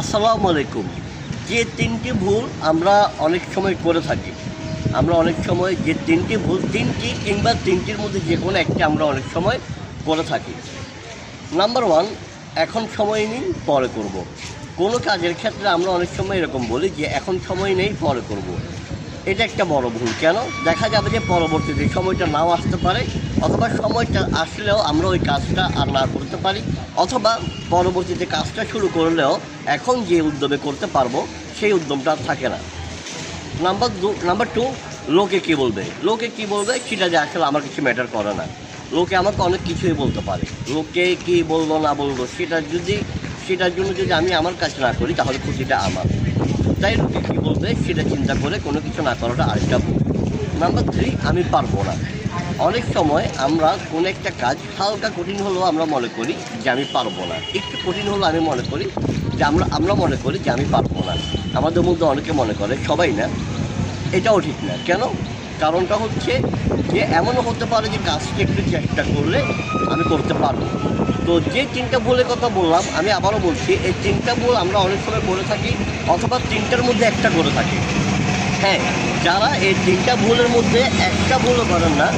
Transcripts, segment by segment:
আসসালামু আলাইকুম যে তিনটি ভুল আমরা অনেক সময় করে থাকি, আমরা অনেক সময় যে তিনটি ভুল, তিনটি কিংবা তিনটির মধ্যে যে কোনো একটি আমরা অনেক সময় করে থাকি নাম্বার ওয়ান এখন সময় নেই, পরে করব। কোনো কাজের ক্ষেত্রে আমরা অনেক সময় এরকম বলি যে, এখন সময় নেই, পরে করব। এটা একটা বড় ভুল কেন দেখা যাবে যে পরবর্তীতে সময়টা নাও আসতে পারে অথবা সময়টা আসলেও আমরা ওই কাজটা আর না করতে পারি, অথবা পরবর্তীতে কাজটা শুরু করলেও এখন যে উদ্যমে করতে পারব, সেই উদ্যমটা থাকে না। নাম্বার দু, নাম্বার টু লোকে কী বলবে? লোকে কী বলবে? সেটা যে আসলে আমার কিছু ম্যাটার করে না। লোকে আমাকে অনেক কিছুই বলতে পারে। লোকে কী বলব না বলব সেটা যদি, সেটার জন্য যদি আমি আমার কাজ না করি, তাহলে খুশিটা আমার। তাই লোকে কী বলবে? সেটা চিন্তা করে কোনো কিছু না করাটা আরেকটা নাম্বার থ্রি আমি পারব না। অনেক সময় আমরা কোনো একটা কাজ হালকা কঠিন হলেও আমরা মনে করি যে আমি পারব না। একটু কঠিন হলেও আমি মনে করি যে আমরা আমরা মনে করি যে আমি পারব না। আমাদের মধ্যে অনেকে মনে করে, সবাই না, এটাও ঠিক না। কেন? কারণটা হচ্ছে যে এমনও হতে পারে যে কাজটা একটু চেষ্টা করলে আমি করতে পারব। তো যে তিনটা ভুলের কথা বললাম, আমি আবারও বলছি, এই তিনটা ভুল আমরা অনেক সময় করে থাকি অথবা তিনটার মধ্যে একটা করে থাকি। হ্যাঁ যারা এই তিনটা ভুলের মধ্যে একটা ভুলও করেন না,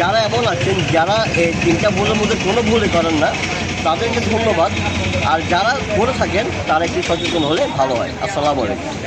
যারা এমন আছেন, যারা এই তিনটা ভুলের মধ্যে কোনো ভুলই করেন না, তাদেরকে ধন্যবাদ। আর যারা করে থাকেন, তারা একটু সচেতন হলে ভালো হয়। আসসালামু আলাইকুম।